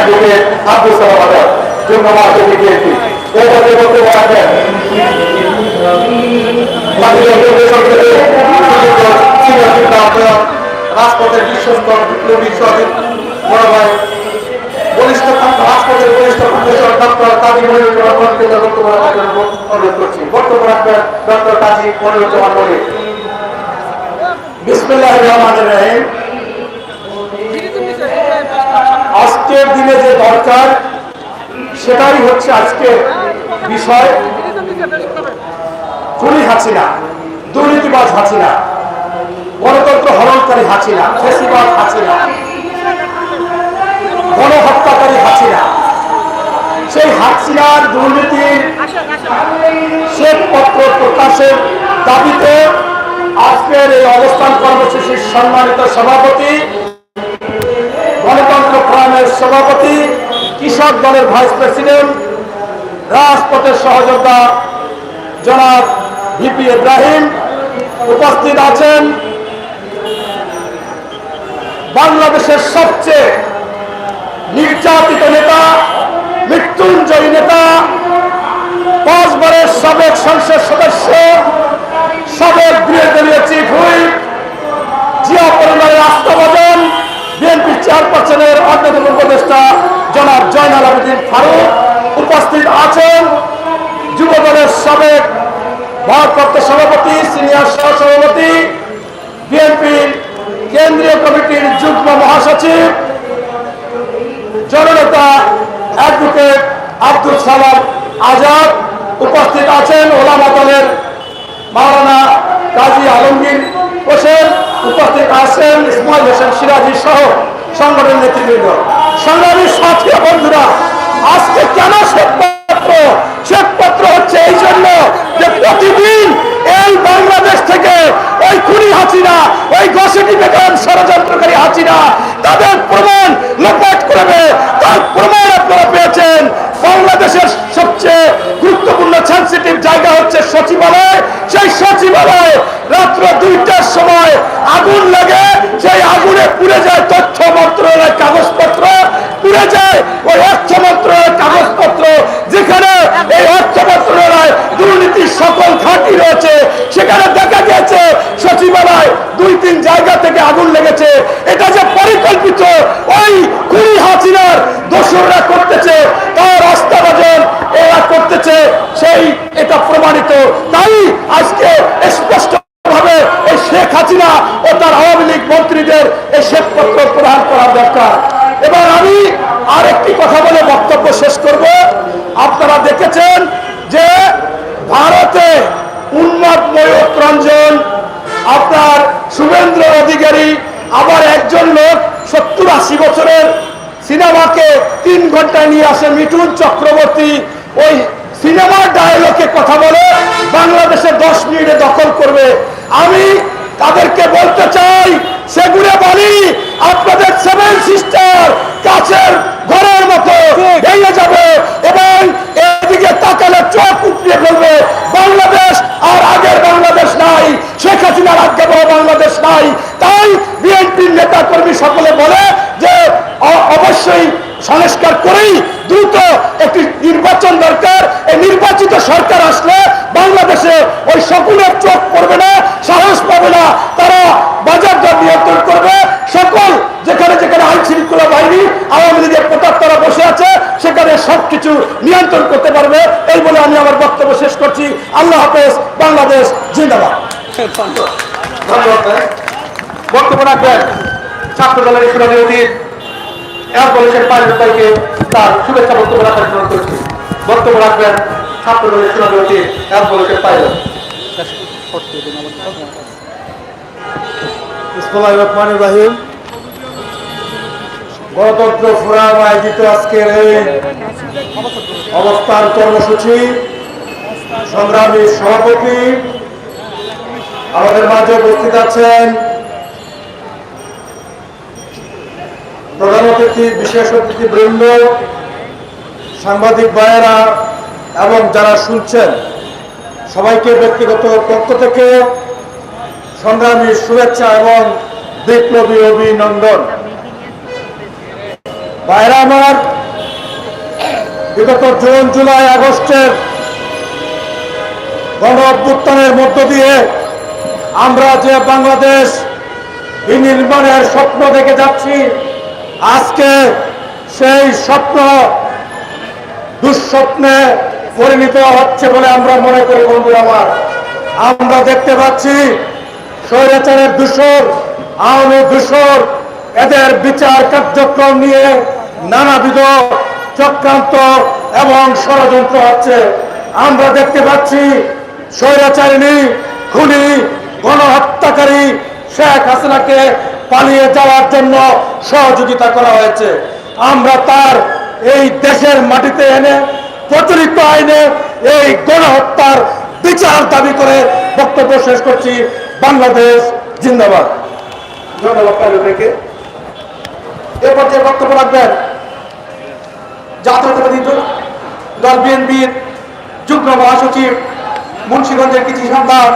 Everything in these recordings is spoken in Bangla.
অ্যাডভোকেট আব্দুল সালাম আজাদ জাতীয় কংগ্রেস সংসদের সিনিয়র সিদ্ধান্ত রাজপথের আজকের দিনে যে দরকার, সেটাই হচ্ছে আজকের বিষয়। খুনি হাসিনা, দুর্নীতিবাজ হাসিনা, গণতন্ত্র হরণকারী হাসিনা, ফেসিবাদ হাসিনা, গণহত্যাকারী হাসিনা। সেই হাসিনার দুর্নীতির শ্বেতপত্র প্রকাশের দাবিতে আজকের এই অবস্থান কর্মসূচির সম্মানিত সভাপতি গণতন্ত্র সভাপতি, কৃষক দলের ভাইস প্রেসিডেন্ট, রাজপথের সহযোদ্ধা জনাব ভিপি ইব্রাহিম উপস্থিত আছেন। বাংলাদেশের সবচেয়ে নির্যাতিত নেতা, মৃত্যুঞ্জয়ী নেতা পাঁচবারের সাবেক সংসদ সদস্য, সাবেক গৃহদলীয় চিফ হুইপ জিয়া পরিবারের আস্থাভাজন বিএনপি চেয়ারপারসনের অন্যতম উপদেষ্টা জনাব জয়নাল আবেদিন ফারুক উপস্থিত আছেন যুব দলের সাবেক ভারপ্রাপ্ত সভাপতি, সিনিয়র সহসভাপতি, বিএনপির কেন্দ্রীয় কমিটির যুগ্ম মহাসচিব, জননেতা, অ্যাডভোকেট আব্দুল সালাম আজাদ উপস্থিত আছেন ওলামা দলের মাওলানা কাজী আলমগীর হোসেন উপস্থিত আছেন ইসমাইল হোসেন সিরাজি সহ সংগঠন নেতৃবৃন্দ। সংগ্রামী সাথী বন্ধুরা আজকে কেন শ্বেতপত্র শ্বেতপত্র হচ্ছে এই জন্য যে প্রতিদিন এই বাংলাদেশ থেকে ওই খুনি হাসিনা ওই গসেটি বেগম ষড়যন্ত্রকারী হাসিনা তাদের প্রমাণ লোপাট করবে তার প্রমাণ আপনারা পেয়েছেন বাংলাদেশের সবচেয়ে গুরুত্বপূর্ণ সেন্সিটিভ জায়গা হচ্ছে সচিবালয় সেই সচিবালয় রাত্র দুইটার সময় আগুন লাগে সেই আগুনে পুড়ে যায় তথ্য মন্ত্রণালয়ের কাগজপত্র পুড়ে যায় ওই অর্থ মন্ত্রণালয়ের কাগজপত্র যেখানে এই অর্থ মন্ত্রণালয় দুর্নীতির সকল ঘাঁটি রয়েছে সেখানে দেখা গেছে সচিবালয় দুই তিন জায়গা থেকে আগুন লেগেছে এটা যে পরিকল্পিত ওই কুড়ি হাসিনার দোসররা করতেছে তার আস্থাভাজন এরা করতেছে সেই এটা প্রমাণিত তাই আজকে স্পষ্ট ভাবে এই শেখ হাসিনা ও তার আওয়ামী লীগ মন্ত্রীদের এই শ্বেতপত্র প্রদান করা দরকার এবার আমি আরেকটি কথা বলে বক্তব্য শেষ করব আপনারা দেখেছেন যে ভারতে উন্মাদ ময়ূক রঞ্জন আপনার শুভেন্দ্র অধিকারী আবার একজন লোক সত্তর আশি বছরের সিনেমাকে তিন ঘন্টায় নিয়ে আসে মিঠুন চক্রবর্তী। ওই সিনেমার ডায়লগে কথা বলে বাংলাদেশে দশ মিনিটে দখল করবে। আমি তাদেরকে বলতে চাই সেগুলো বলি আপনাদের সেভেন সিস্টার কাছের ঘরের মতো ভেঙে যাবে এবং এদিকে তাকালে চোখ উঠিয়ে ফেলবে বাংলাদেশ আর আগের বাংলাদেশ নাই শেখ হাসিনার আজ্ঞা বাংলাদেশ নাই তাই বিএনপির নেতা কর্মী সকলে বলে যে অ- অবশ্যই সংস্কার করেই দ্রুত একটি নির্বাচন দরকার। এই নির্বাচিত সরকার আসলে বাংলাদেশে ওই সকলের চোখ পড়বে না, সাহস পাবে না। তারা বাজার দর নিয়ন্ত্রণ করবে। সকল যেখানে যেখানে আইন শৃঙ্খলা বাহিনী, আওয়ামী লীগের প্রতাপ তারা বসে আছে, সেখানে সবকিছু নিয়ন্ত্রণ করতে পারবে। এই বলে আমি আমার বক্তব্য শেষ করছি। আল্লাহ হাফেজ, বাংলাদেশ জিন্দাবাদ। বক্তব্য রাখবেন ছাত্র দলের ইসলামী ভাইকে তার শুভেচ্ছা বক্তব্য রাখার জন্য বক্তব্য রাখবেন অতীত পাইলট। গণতন্ত্র ফোরাম আয়োজিত আজকের এই অবস্থান কর্মসূচি। সংগ্রামী সভাপতি আমাদের মাঝে উপস্থিত আছেন প্রধান অতিথি, বিশেষ অতিথি বৃন্দ, সাংবাদিক ভাইয়েরা এবং যারা শুনছেন, সবাইকে ব্যক্তিগত পক্ষ থেকে সংগ্রামী শুভেচ্ছা এবং বিপ্লবী অভিনন্দন। বাইরে আমার, বিগত জুন, জুলাই, আগস্টের গণ অভ্যুত্থানের মধ্য দিয়ে আমরা যে বাংলাদেশ বিনির্মাণের স্বপ্ন দেখে যাচ্ছি আজকে সেই স্বপ্ন, দুঃস্বপ্নে পরিণত হচ্ছে বলে আমরা মনে করি বন্ধু আমার। আমরা দেখতে পাচ্ছি স্বৈরাচারের দূষর আওয়ামী দূষর এদের বিচার কার্যক্রম নিয়ে নানাবিধ চক্রান্ত এবং ষড়যন্ত্র হচ্ছে। আমরা দেখতে পাচ্ছি স্বৈরাচারিণী, খুনি, গণহত্যাকারী শেখ হাসিনাকে পালিয়ে যাওয়ার জন্য সহযোগিতা করা হয়েছে। আমরা তার এই দেশের মাটিতে এনে প্রচলিত আইনে এই গণহত্যার বিচার দাবি করে বক্তব্য শেষ করছি। বাংলাদেশ জিন্দাবাদ। ধন্যবাদ যে বক্তব্য রাখবেন, জাতীয়তাবাদী দল বিএনপির যুগ্ম মহাসচিব মুন্সিগঞ্জের কৃষি সন্তান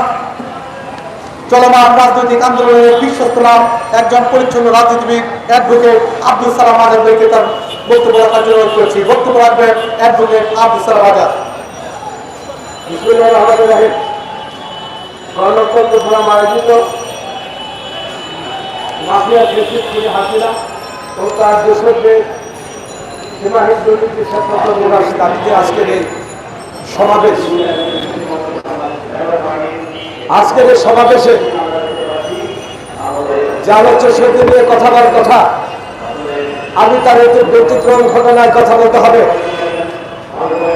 চলমান রাজনৈতিক আন্দোলনের বিশ্বস্ত নাম একজন পরিচ্ছন্ন রাজনীতিবিদ অ্যাডভোকেট আব্দুল সালাম আজাদ ভাইকে তার বক্তব্য রাখার জন্য অনুরোধ করছি। বক্তব্য রাখবেন অ্যাডভোকেট আব্দুল সালাম আজাদ। বিসমুল্লাহ রহমান রাহিম। গণতন্ত্র ফোরাম আয়োজিত মাফিয়া ফেসিস হাসিনা ও তার দোষকদের সীমাহীন দুর্নীতির সত্যতা আজকের এই সমাবেশ আজকের এই সমাবেশে যে আলোচ্য সেটি নিয়ে কথা বলার কথা, আমি তার একটি ব্যতিক্রম ঘটনায় কথা বলতে হবে।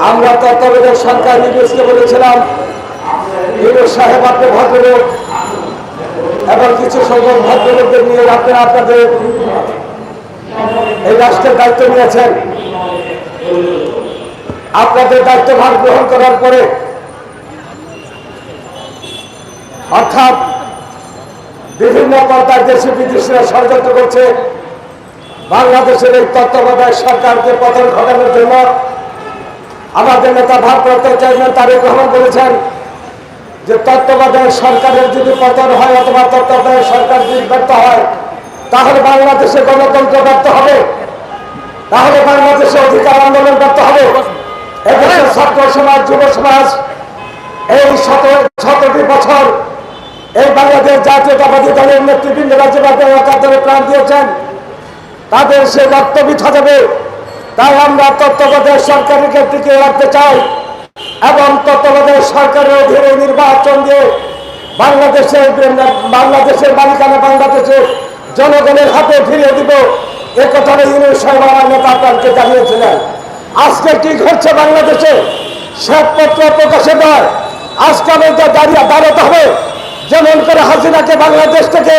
আমরা তত্ত্বাবধায়ক সরকার নিবেশকে বলেছিলাম, ইউনুস সাহেব আপনি ভদ্রলোক এবং কিছু সংখ্যক ভদ্রলোকদের নিয়ে আপনারা আপনাদের এই রাষ্ট্রের দায়িত্ব নিয়েছেন। আপনাদের দায়িত্বভার গ্রহণ করার পরে অর্থাৎ বিভিন্ন পর্দায় দেশে বিদেশিরা ষড়যন্ত্র করছে। বাংলাদেশের এই তত্ত্বাবধায়ক সরকারকে পতন ঘটানোর জন্য আমাদের নেতা ভারপ্রাপ্ত চেয়ারম্যান তারেক রহমান বলেছেন যে তত্ত্বাবধায়ক সরকারের যদি পতন হয় অথবা তত্ত্বাবধায়ক সরকার যদি ব্যর্থ হয়, তাহলে বাংলাদেশে গণতন্ত্র ব্যর্থ হবে। তাহলে বাংলাদেশে অধিকার আন্দোলন করতে হবে। এদেশের ছাত্র সমাজ, যুব সমাজ এই শত শতটি বছর এই বাংলাদেশ জাতীয়তাবাদী দলের নেতৃবৃন্দ রাজ্যবাদী একাত্তরে প্রাণ দিয়েছেন, তাদের সে রক্ত বিছা যাবে তাই আমরা তত্ত্বাবধায়ক সরকারকে টিকে রাখতে চাই? এবং তত্ত্বাবধায়ক সরকারের অধীনে নির্বাচন দিয়ে বাংলাদেশের বাংলাদেশের মালিকানা বাংলাদেশের জনগণের হাতে ফিরিয়ে দিব। এ কথাটা ইউনিয়ন সাহেব নেতা আপনাকে জানিয়েছিলেন। আজকে কি ঘটছে বাংলাদেশে? শ্বেতপত্র প্রকাশে নয়। আজকে আমাদের দাঁড়িয়ে দাঁড়াতে হবে। যেমন করে হাসিনাকে বাংলাদেশ থেকে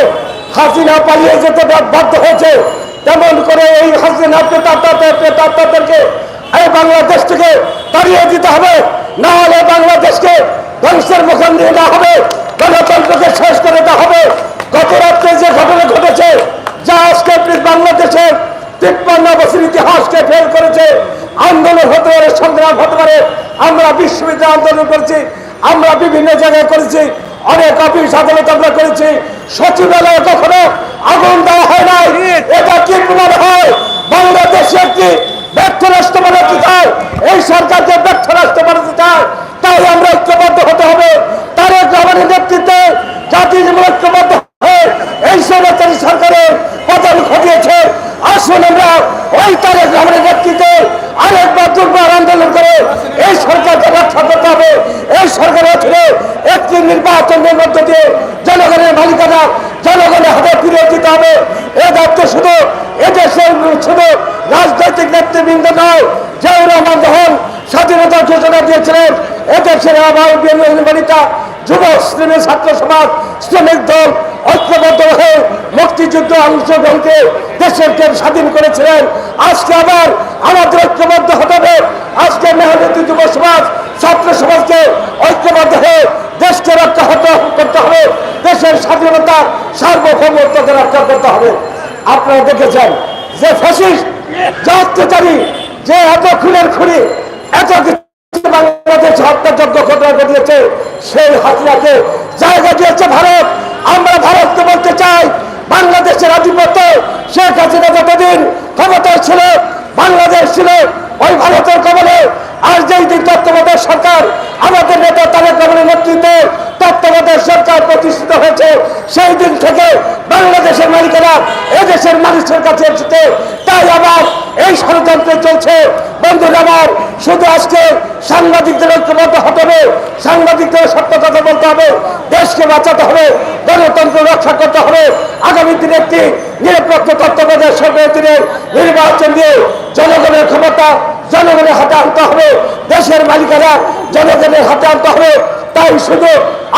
হাসিনা পালিয়ে যেতে বাধ্য হয়েছে, তেমন করে এই হাসিনা প্রেতাত্মাদের প্রেতাত্মাদেরকে এই বাংলাদেশ থেকে তাড়িয়ে দিতে হবে। না হলে বাংলাদেশকে ধ্বংসের মুখে নিয়ে না হবে, গণতন্ত্রকে শেষ করে দেওয়া হবে। গত রাত্রে যে ঘটনা ঘটেছে, যা আজকে বাংলাদেশের তিপ্পান্ন বছর ইতিহাসকে ফেল করেছে, আন্দোলন হতে পারে, সংগ্রাম হতে পারে, আমরা বিশ্ববিদ্যালয় আন্দোলন করেছি, আমরা বিভিন্ন জায়গায় করেছি অনেক অফিস আদালত আমরা করেছি। সচিবালয়ে কখনো আগুন দেওয়া হয় নাই। এটা কি প্রমাণ হয়? বাংলাদেশে একটি ব্যর্থ রাষ্ট্র বানাতে চায়, এই সরকারকে ব্যর্থ রাষ্ট্র বানাতে চায়, তাই আমরা ঐক্যবদ্ধ হতে হবে। তারেক রহমানের নেতৃত্বে জাতির ঐক্যবদ্ধ হয়ে এই সরকারি সরকারের পতন ঘটিয়েছে আসুন আমরা ওই তারেক রহমানের নেতৃত্বে আরেকবার দুর্বার আন্দোলন করে এই সরকারকে রক্ষা করতে হবে এই সরকারের অধীনে একটি নির্বাচনের মধ্য দিয়ে জনগণের মালিকানা জনগণের হাতে ফিরিয়ে দিতে হবে। এ দায়িত্ব শুধু এদেশের শুধু রাজনৈতিক নেতৃবৃন্দ নয়, জিয়াউর রহমান যখন স্বাধীনতা ঘোষণা দিয়েছিলেন, এদেশের বিএনপিতা যুব শ্রেণি ছাত্র সমাজ, শ্রমিক দল ঐক্যবদ্ধ হয়ে মুক্তিযুদ্ধ অংশগ্রহণকে দেশেরকে স্বাধীন করেছিলেন। আজকে আবার আমাদের ঐক্যবদ্ধ হতে হবে। আজকে মেহনতি যুব সমাজ ছাত্র সমাজকে ঐক্যবদ্ধ হয়ে দেশকে রক্ষা করতে হবে দেশের স্বাধীনতা সার্বভৌমত্বকে রক্ষা করতে হবে। আপনারা দেখেছেন যে ফ্যাসিস্ট যে অত্যাচারী, যে এত খুনের খুনি, এত বাংলাদেশ হত্যাযজ্ঞ ঘটনা ঘটিয়েছে, সেই হাতিয়াকে জায়গা দিয়েছে ভারত। আমরা ভারতকে বলতে চাই, বাংলাদেশের আধিপত্য শেখ হাসিনা যতদিন ক্ষমতায় ছিল, বাংলাদেশ ছিল ওই ভারতের কবলে আর যেই দিন তত্ত্বাবধায়ক সরকার আমাদের নেতা তারেক রহমানের নেতৃত্বে তত্ত্বাবধায়ক সরকার প্রতিষ্ঠিত হয়েছে, সেই দিন থেকে বাংলাদেশের মালিকেরা এদেশের মানুষের কাছে এসেছে। তাই আবার এই ষড়যন্ত্র চলছে। বন্ধুরা আমার, শুধু আজকে সাংবাদিকদের ঐক্যবদ্ধ হতে হবে, সাংবাদিকদের সত্য কথা বলতে হবে, দেশকে বাঁচাতে হবে, গণতন্ত্র রক্ষা করতে হবে। আগামী দিনে একটি নিরপেক্ষ তত্ত্বাবধায়ক সরকারের দিনে নির্বাচন দিয়ে জনগণের ক্ষমতা জনগণের হাতে আনতে হবে, দেশের মালিকেরা জনগণের হাতে আনতে হবে। তাই শুধু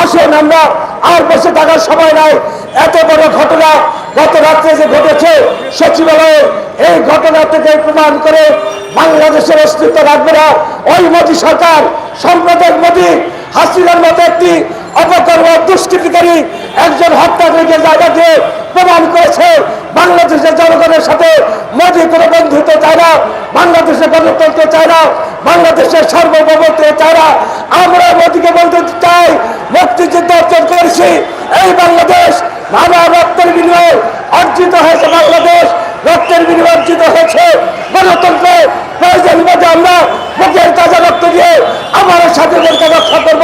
আসুন আমরা, আর বসে থাকার সময় নাই। এত বড় ঘটনা গত রাত্রে যে ঘটেছে, সচিবালয়ে এই ঘটনা থেকে প্রমাণ করে বাংলাদেশের অস্তিত্ব রাখবে না। ওই মোদী সরকার সাম্প্রদায়িক মোদী, হাসিনার মতো একটি অপকর্ম দুষ্কৃতিকারী একজন হত্যাকারীকে জায়গা দিয়ে প্রমাণ করেছে বাংলাদেশের জনগণের সাথে। মোদী কোনো বন্ধুত্ব চায় না, বাংলাদেশের গণতন্ত্র চায় না, বাংলাদেশের সার্বভৌমত্ব চায় না। আমরা মোদীকে বলতে চাই, মুক্তিযুদ্ধ অর্জন করেছি, এই বাংলাদেশ নানা রক্তের বিনিময়ে অর্জিত হয়েছে, বাংলাদেশ রক্তের বিনিময়ে অর্জিত হয়েছে। গণতন্ত্র প্রয়োজন মধ্যে আমরা বুকের তাজা রক্ত দিয়ে আমার স্বাধীনতাকে রক্ষা করব।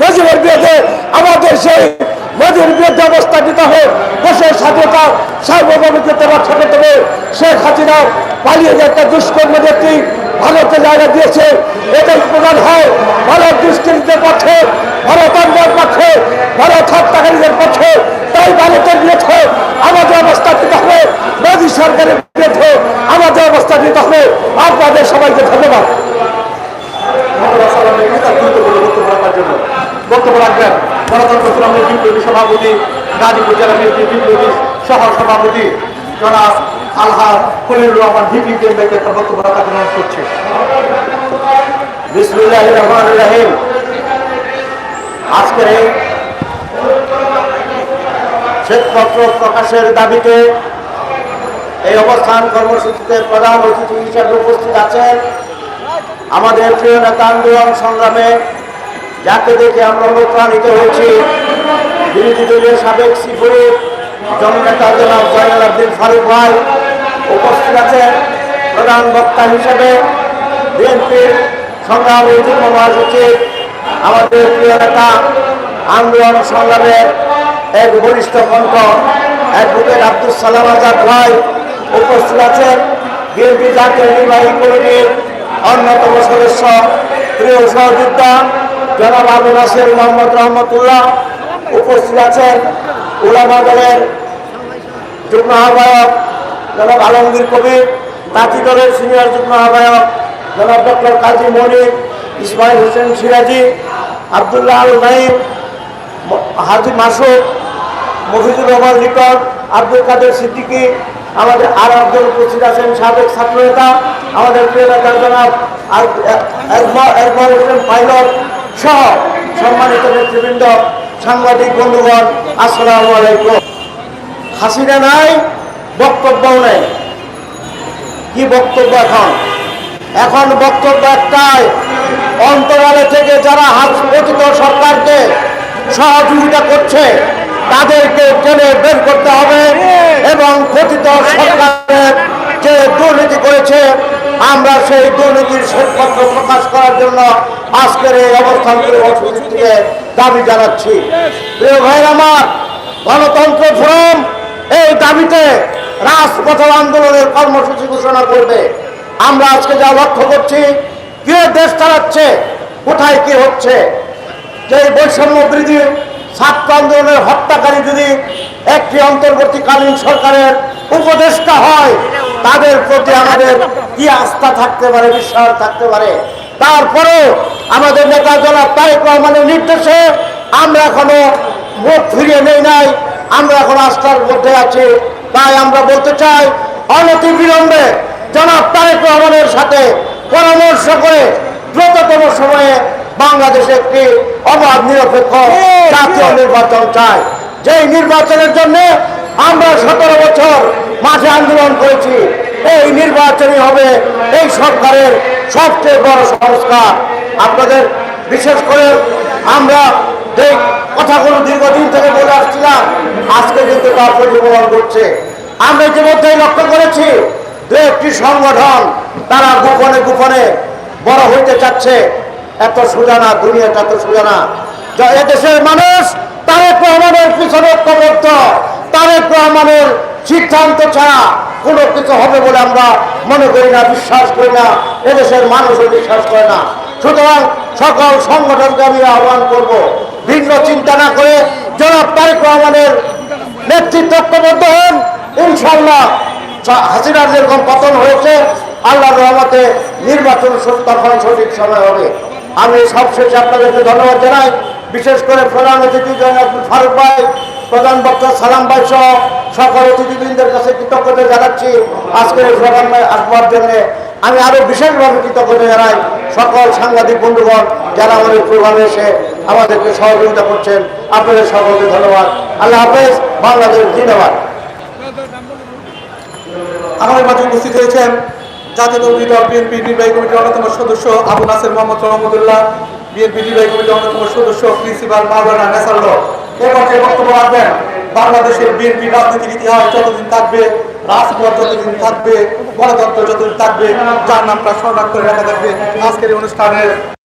নজিবের বিরুদ্ধে আমাদের সেই মোদীর বিরুদ্ধে অবস্থা নিতে হবে দেশের স্বাধীনতা সার্বভৌমিকত্ব রক্ষা করতে হবে। শেখ হাসিনা পালিয়ে যে একটা দুষ্কর্ম নেত্রী ভারতের জায়গা দিয়েছে। এটাই প্রমাণ হয় ভারত দুষ্কৃতিদের পক্ষে, ভারত অন্যায়ের পক্ষে, ভারত হত্যাকারীদের পক্ষে। তাই ভারতের বিরুদ্ধে আমাদের অবস্থা নিতে হবে। মোদী সরকারের বিরুদ্ধে আমাদের অবস্থা নিতে হবে আপনাদের সবাইকে ধন্যবাদ মোহাম্মদ সালাম এখানে তার গুরুত্বপূর্ণ বক্তব্য রাখার জন্য বক্তব্য রাখবেন গণতন্ত্র বিপ্লবী সভাপতি, গাজীপুর জেলা বিএনপি বিপ্লবী সহ সভাপতি জনাব আলহা খলিলুর রহমান, ভিপি কেন্দ্রকে একটা বক্তব্য জন্য অনুরোধ করছে। বিসমুল্লাহ রহমান রাহিম। আজকের এই শ্বেতপত্র প্রকাশের দাবিতে এই অবস্থান কর্মসূচিতে প্রধান অতিথি হিসেবে উপস্থিত আছেন আমাদের প্রিয় নেতা আন্দোলন সংগ্রামে যাকে দেখে আমরা অনুপ্রাণিত হয়েছি। বিরোধী দলীয় সাবেক সিপুরি জননেতা জনাব জয়নাল আব্দিন ফারুক ভাই উপস্থিত আছেন প্রধান বক্তা হিসেবে। বিএনপির সংগ্রামী যুগ্ম মহাসচিব, আমাদের প্রিয় নেতা, আন্দোলন সংগ্রামের এক বরিষ্ঠ কণ্ঠ অ্যাডভোকেট আব্দুল সালাম আজাদ ভাই উপস্থিত আছেন। বিএনপি জাতীয় নির্বাহী কমিটির অন্যতম সদস্য, প্রিয় সহযোদ্ধা জনাব আবু নাসির মোহাম্মদ রহমতুল্লাহ উপস্থিত আছেন উলামা দলের যুগ্ম আহ্বায়ক জনাব আলমগীর কবির তাঁতি দলের সিনিয়র যুগ্ম আহ্বায়ক জনাব ডক্টর কাজী মনির, ইসমাইল হোসেন সিরাজি, আবদুল্লাহ আল নাইম হাজি মাসুদ, মফিজুর রহমান লিটন, আব্দুল কাদের সিদ্দিকী, আমাদের আর একজন উপস্থিত আছেন সাবেক ছাত্র নেতা আমাদের প্রিয় নেতা জনাব আর- এ- এরমা- হোসেন পাইলট সহ সম্মানিত নেতৃবৃন্দ, সাংবাদিক বন্ধুগণ, আসসালামু আলাইকুম। হাসিনা নাই, বক্তব্যও নেই। কি বক্তব্য এখন? এখন বক্তব্য একটাই, অন্তরালে থেকে যারা গঠিত সরকারকে সহযোগিতা করছে, তাদেরকে টেনে বের করতে হবে এবং গঠিত সরকারের যে দুর্নীতি করেছে আমরা সেই দুর্নীতির শ্বেতপত্র প্রকাশ করার জন্য আজকের এই অবস্থান থেকে দাবি জানাচ্ছি। প্রিয় ভাই আমার, গণতন্ত্র ফোরাম এই দাবিতে রাজপথ আন্দোলনের কর্মসূচি ঘোষণা করবে। আমরা আজকে যা লক্ষ্য করছি, কে দেশ চালাচ্ছে, কোথায় কি হচ্ছে, যে বৈষম্য বৃদ্ধি, ছাত্র আন্দোলনের হত্যাকারী যদি একটি অন্তর্বর্তীকালীন সরকারের উপদেষ্টা হয় তাদের প্রতি আমাদের কি আস্থা থাকতে পারে বিশ্বাস থাকতে পারে? তারপরেও আমাদের নেতা জনাব তারেক রহমানের নির্দেশে আমরা এখনও মুখ ফিরিয়ে নেই নাই আমরা এখন আস্থার মধ্যে আছি। তাই আমরা বলতে চাই অনতি বিলম্বে জনাব তারেক রহমানের সাথে পরামর্শ করে দ্রুততম সময়ে বাংলাদেশে একটি অবাধ নিরপেক্ষ জাতীয় নির্বাচন চাই। যেই নির্বাচনের জন্য আমরা সতেরো বছর মাঝে আন্দোলন করেছি। এই নির্বাচনই হবে এই সরকারের সবচেয়ে বড় সংস্কার। আপনাদের বিশেষ করে আমরা যে কথাগুলো দীর্ঘদিন থেকে বলে আসছিলাম, আজকে কিন্তু তার প্রতিফলন করছে আমরা ইতিমধ্যেই লক্ষ্য করেছি দু একটি সংগঠন তারা গোপনে গোপনে বড় হইতে চাচ্ছে। এত সোজা না দুনিয়াটা এত সোজা না যা এদেশের মানুষ তারেক রহমানের পিছনে ঐক্যবদ্ধ তারেক রহমানের সিদ্ধান্ত ছাড়া কোনো কিছু হবে বলে আমরা মনে করি না, বিশ্বাস করি না, এদেশের মানুষও বিশ্বাস করে না। সুতরাং সকল সংগঠনকে আমি আহ্বান করব, ভিন্ন চিন্তা না করে জনাব তারেক রহমানের নেতৃত্ব ঐক্যবদ্ধ হন ইনশাল্লাহ হাসিনার যেরকম পতন হয়েছে, আল্লাহর রহমতে নির্বাচন তখন সঠিক সময় হবে। আমি সবশেষে আপনাদেরকে ধন্যবাদ জানাই। বিশেষ করে প্রধান অতিথি জয়নাব ফারুক ভাই প্রধান বক্তা সালাম ভাই সহ সকল অতিথিবৃন্দের কাছে কৃতজ্ঞতা জানাচ্ছি। আজকের এই প্রোগ্রামে আসবার জন্য আমি আরও বিশেষভাবে কৃতজ্ঞতা জানাই সকল সাংবাদিক বন্ধুগণ যারা আমাদের প্রোগ্রামে এসে আমাদেরকে সহযোগিতা করছেন। আপনাদের সকলকে ধন্যবাদ। আল্লাহ হাফেজ, বাংলাদেশ জিন্দাবাদ। আমাদের মাঝে উপস্থিত হয়েছেন জাতীয় দলীয় দল বিএনপি নির্বাহী কমিটির অন্যতম সদস্য আবু নাসের মোহাম্মদ রহমদুল্লাহ বিএনপি নির্বাহী কমিটির অন্যতম সদস্য প্রিন্সিপাল মাওলানা নেসাল্ল এ পর্যায়ে বক্তব্য রাখবেন। বাংলাদেশের বিএনপি রাজনীতির ইতিহাস যতদিন থাকবে, রাজপথ যতদিন থাকবে, গণতন্ত্র যতদিন থাকবে, যার নামটা স্মরণ করে রাখা থাকবে। আজকের অনুষ্ঠানের